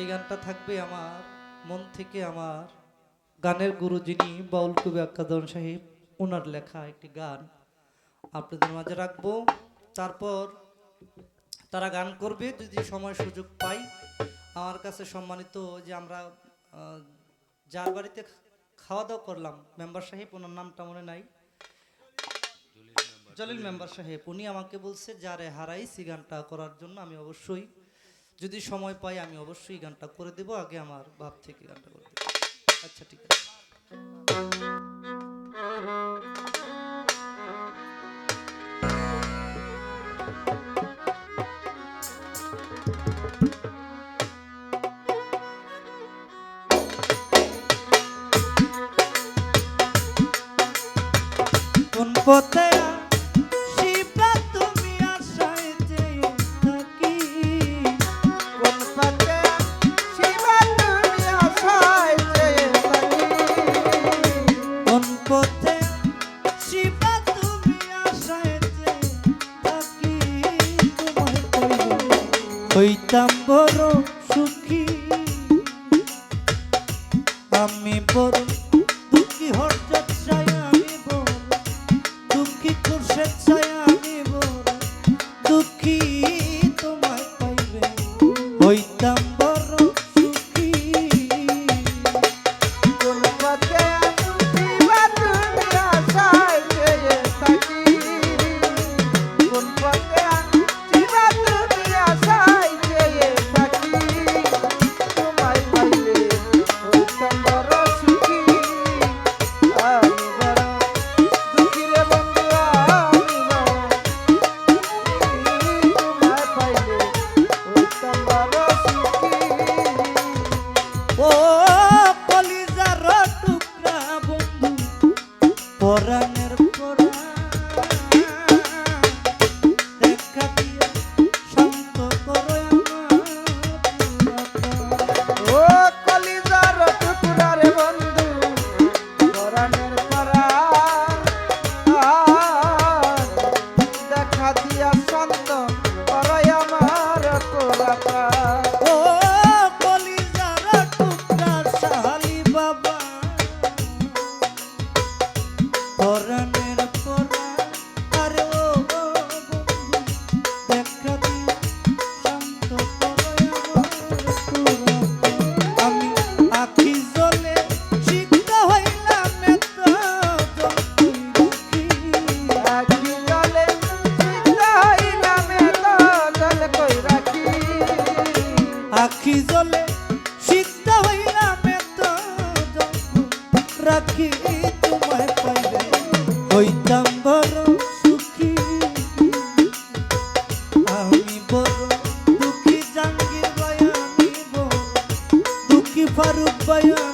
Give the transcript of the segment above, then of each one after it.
এই গানটা থাকবে আমার, মন থেকে আমার। গানের গুরু যিনি বাউল কবি আকাদন সাহেব ওনার লেখা একটি গান আপনাদের মাঝে রাখব। তারপর তারা গান করবে, যদি সময় সুযোগ পাই। আমার কাছে সম্মানিত যে আমরা যার বাড়িতে খাওয়া দাওয়া করলাম, মেম্বার সাহেব, ওনার নামটা মনে নাই। জলিল মেম্বার সাহেব, উনি আমাকে বলছে যারে হারাই সি গানটা করার জন্য, আমি অবশ্যই যদি সময় পাই, আমি অবশ্যই গানটা করে দেব। আগে আমার ভাব থেকে গানটা করে আচ্ছা ঠিক আছে। কোন পথে হইতাম বড় সুখী। আমি বড় borrar 야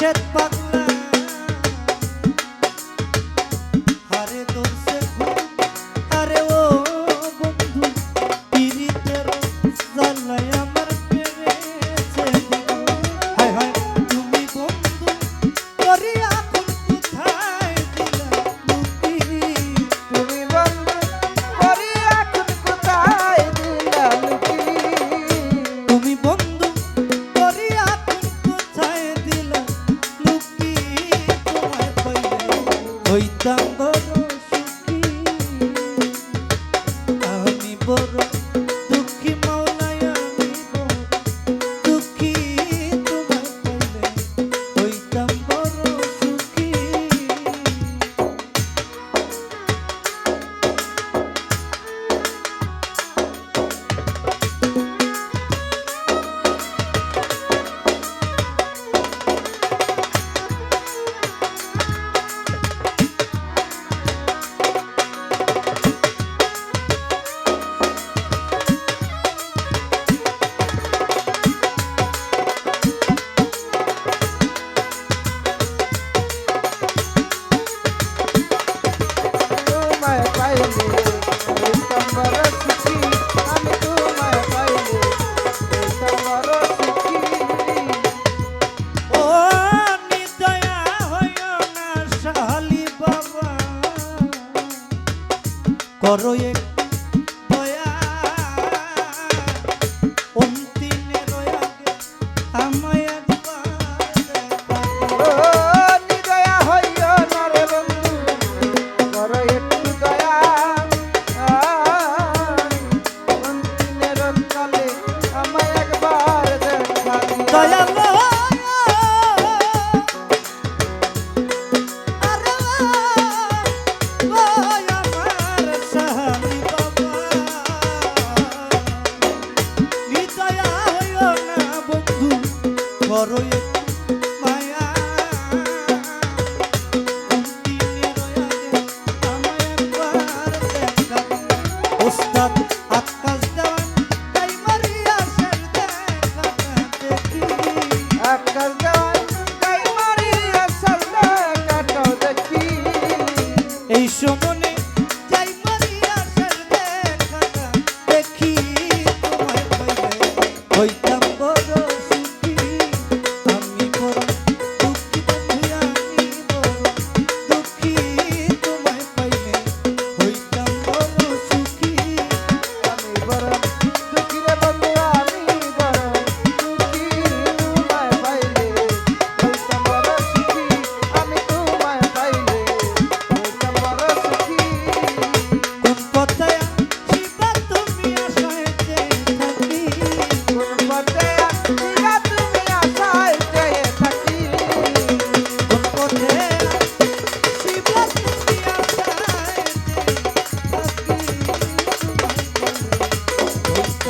শ্বেত পাতলা হইতাম গো দয়াল এই সমনে